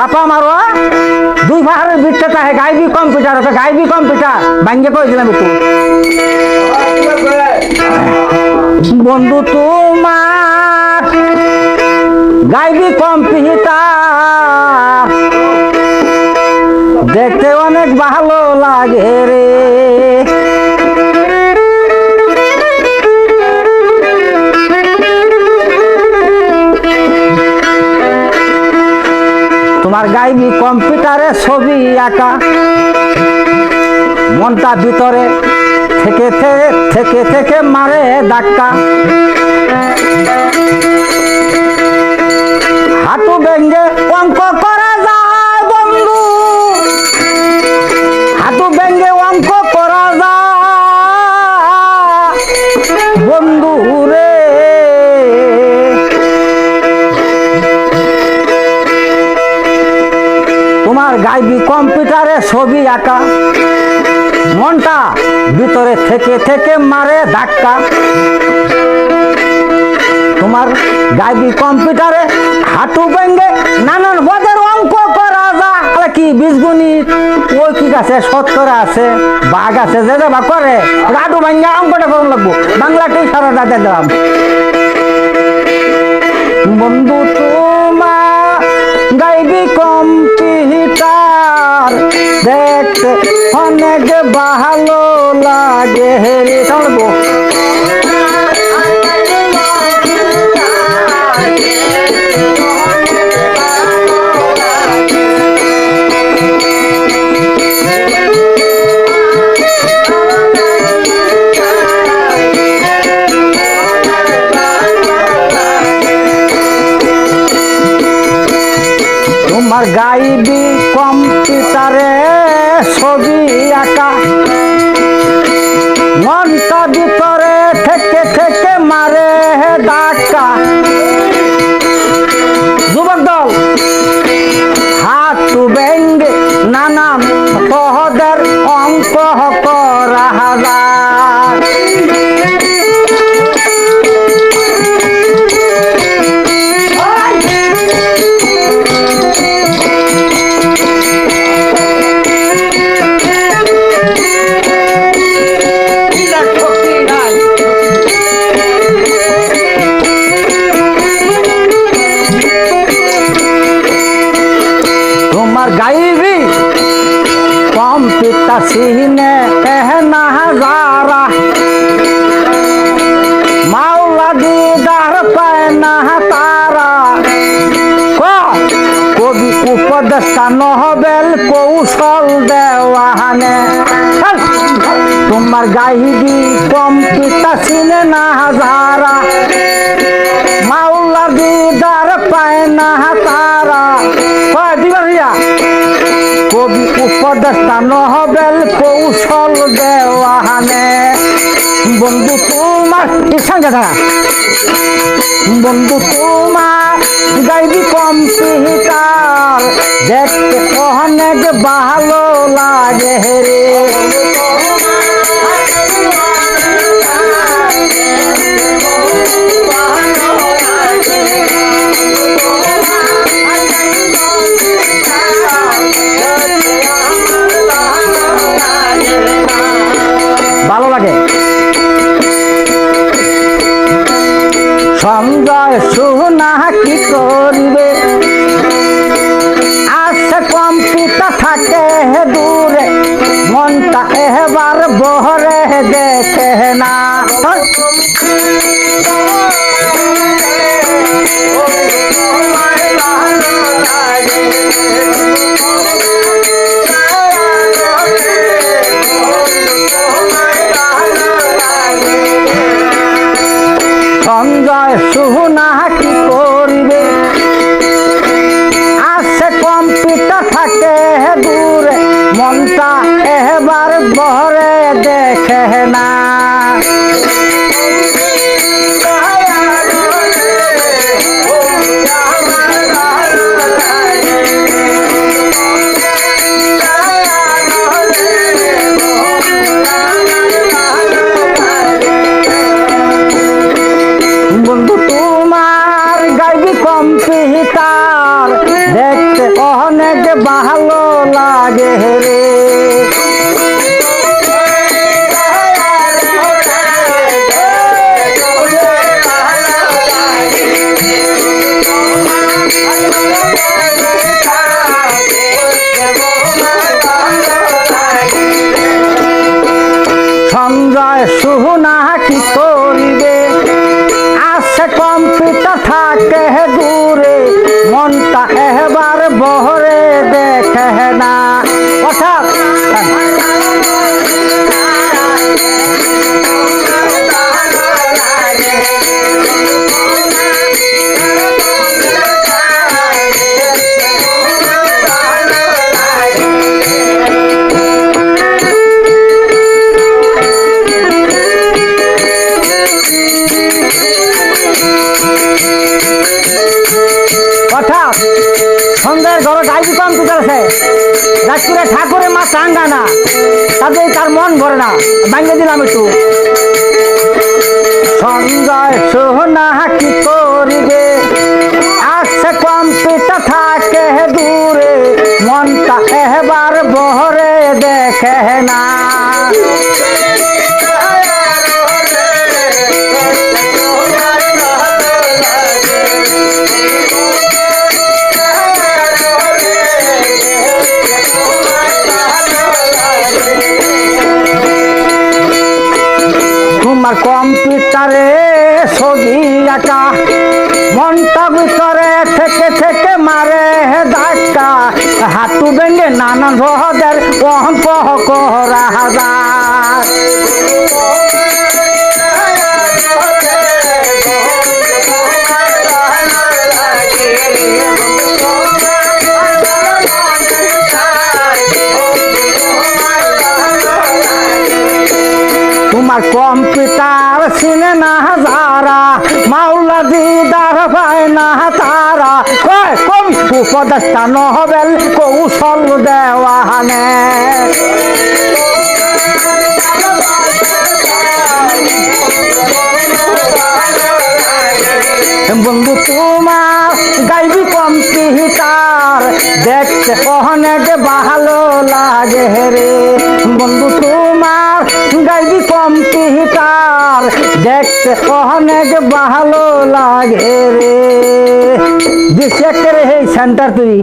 ছাপা মারো দুই পাহাড়ের বিটটা তাহে, গাইবি কম্পিউটার তো গাইবি কম্পিউটার। ভাঙ্গে কই দিলাম একটু। বন্ধু তোমার, গাইবি কম্পিউটার। তোমার গাইবি কম্পিউটারে ছবি আঁকা। মনটা ভিতরে থেকে থেকে থেকে মারে ধাক্কা। হাঁটু ভেঙ্গে অঙ্ক করা তোমার গাইবি কম্পিউটারে ছবি আঁকা। মনটা ভিতরে থেকে থেকে মারে ধাক্কা। তোমার গাইবি কম্পিউটারে হাঁটু ভেঙ্গে নানান পদের অঙ্ক করা যা কি বীজগণিত ওই কি আছে শতকরা আছে? বাঘ আছে যে বা করে, হাঁটু ভেঙ্গে অঙ্কটা করুন লাগবো। বাংলাতেই সারাটা দিলাম। বন্ধু তোমার অনেক ভালো লাগে রে চলবো। তোমার গাইবি না তারা। কবি উপদেষ্টা নহবেল কৌশল দেওয়ানে তোমার গাইবি কম্পিউটার সিনে না হাজারা মাওলা দিদার পায় না তারা। কবি উপদেষ্টা নহবেল কৌশল দেওয়ানে বন্ধু তোমার সঙ্গে দাঁড়া। বন্ধু তোমার গাইবি কম্পিউটার। দেখতে অনেক ভালো লাগে রে। সঞ্জয় সুনা কি করবে? আছে কম্পিত থাকে হে সঞ্জয় সোনা কি করবে? আছে কম্পিউটার থাকে দূরে মনটা এবার বহরে দেখে না। সঞ্জয় সুহনা কি চাঙ্গা না, তাতে তার মন ভরে না ভাঙে দিলাম একটু। সঞ্জয় সোহনা কি করিবে আছে কম্পিউটার থাকে দূরে, মনটা এবার বহরে দেখে না। ছবি আঁকা মনটা ভিতরে থেকে থেকে মারে ধাক্কা হাতু ভেঙে নানান রহদের অঙ্ক করা যায় তোমার কম্পিউটার চিনে না যারা, মাওলা দিদার পায় না তারা। কয়, কম উপদেষ্টা নহবেল কৌশল দেওয়ানে বন্ধু, তোমার গাইবি কম্পিউটার, দেখতে অনেক ভালো লাগে রে। বন্ধু অনেক ভালো লাগে রে। দিছে রে এই সেন্টার তুই।